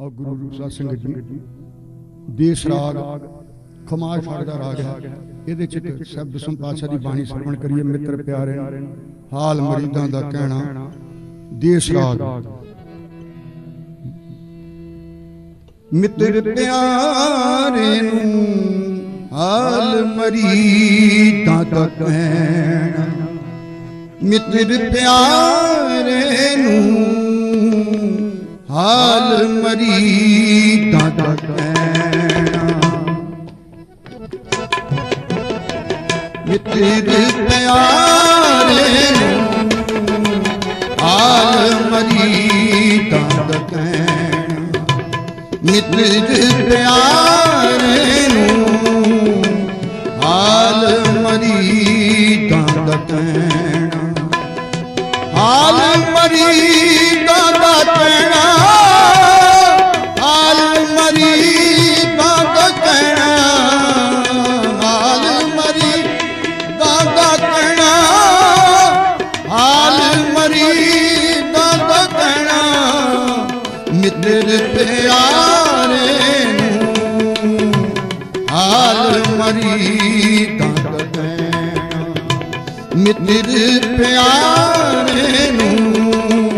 ਔਰ ਗੁਰੂ ਰੂਪ ਸਿੰਘ ਜੀ ਦੇਸ਼ ਰਾਗ ਖਮਾਜ ਫੜ ਦਾ ਰਾਗ ਹੈ। ਇਹਦੇ ਚ ਇੱਕ ਸ਼ਬਦ ਸੰਪਾਸ਼ਾ ਦੀ ਬਾਣੀ ਸਰਵਣ ਕਰੀਏ ਮਿੱਤਰ ਪਿਆਰੇ। ਹਾਲ ਮਰੀਦਾਂ ਦਾ ਕਹਿਣਾ ਦੇਸ਼ ਰਾਗ। ਮਿੱਤਰ ਪਿਆਰੇ ਨੂੰ ਹਾਲ ਮਰੀਦਾਂ ਦਾ ਕਹਿਣਾ। ਮਿੱਤਰ ਪਿਆਰੇ ਨੂੰ ਹਾਲ ਮਰੀ ਦਾ ਕਹਿਣਾ। ਮਿੱਤਰ ਪਿਆਰੇ ਨੂੰ ਹਾਲ ਮਰੀਦਾਂ ਦਾ ਕਹਿਣਾ। ਮਿੱਤਰ ਪਿਆਰੇ ਨੂੰ ਹਾਲ ਮਿੱਤਰ ਪਿਆਰੇ ਨੂੰ ਹਾਲ ਮਰੀ ਦਾ ਕਹਿਣਾ ਮਿੱਤਰ ਪਿਆਰੇ ਨੂੰ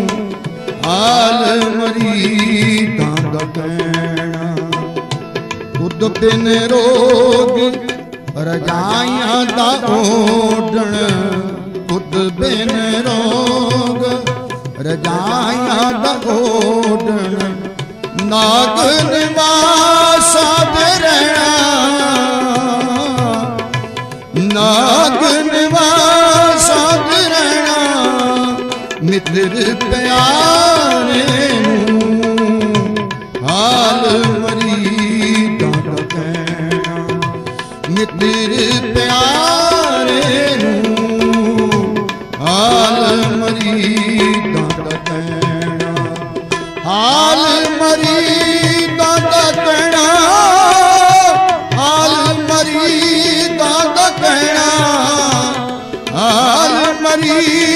ਹਾਲ ਮਰੀ ਦੰਦ ਕਹਿਣਾ ਖੁਦ ਬਿਨ ਰੋਗ ਰਜਾਈਆਂ ਦਾ ਓਡਣ ਖੁਦ ਬਿਨ ਰੋਗ ਰਜਾਈਆਂ ਦਾ ਓਡਣ ਨਾਗ ਨਿਵਾਸਾ ਦੇ ਰਹਿਣਾ। ਨਾਗ ਨਿਵਾਸਾ ਰਹਿਣਾ। ਮਿੱਤਰ ਪਿਆਰੇ ਹਾਲ ਮਰੀ ਦਾ ਕਹਿਣਾ ਹਾਲ ਮਰੀ ਦਾ ਕਹਿਣਾ ਹਾਲ ਮਰੀ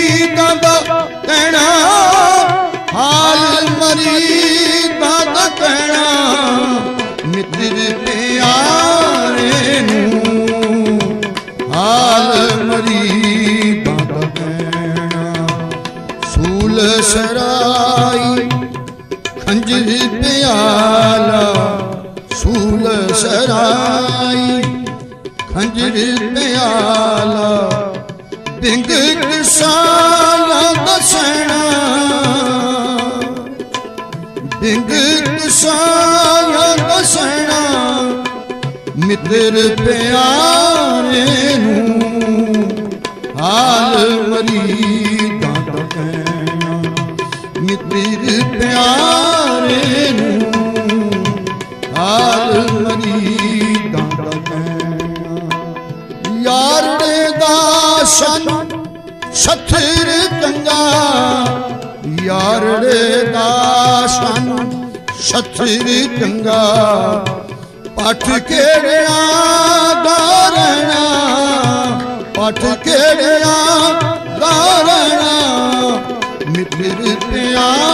ਖੰਜਰ ਪਿਆਲਾ, ਸੂਲ ਸਰਾਈ। ਖੰਜਰ ਪਿਆਲਾ, ਬਿੰਗ ਕਿਸਾਲਾ ਦਸਣਾ ਬਿੰਗ ਕਿਸਾਲਾ ਦਸਣਾ ਮਿੱਤਰ ਪਿਆਰੇ ਨੂੰ। ਹਾਲ ਮਰੀਦਾਂ ਦਾ ਕਹਿਣਾ, ਮਿੱਤਰ ਪਿਆਰੇ ਨੂੰ ਹਾਲ ਮਰੀਦਾਂ ਦਾ ਕਹਿਣਾ ਯਾਰੜੇ ਦਾ ਸ਼ਨ ਸਥਿਰ ਚੰਗਾ ਯਾਰੜੇ ਦਾ ਸ਼ਨ ਸਥਿਰ ਚੰਗਾ ਪੱਠ ਕਿਹੜਿਆਂ ਦਾ ਪੱਠ ਕਿਹੜਿਆਂ ਦਾ ਮਿੱਤਰ ਪਿਆਰ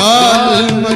હાલમાં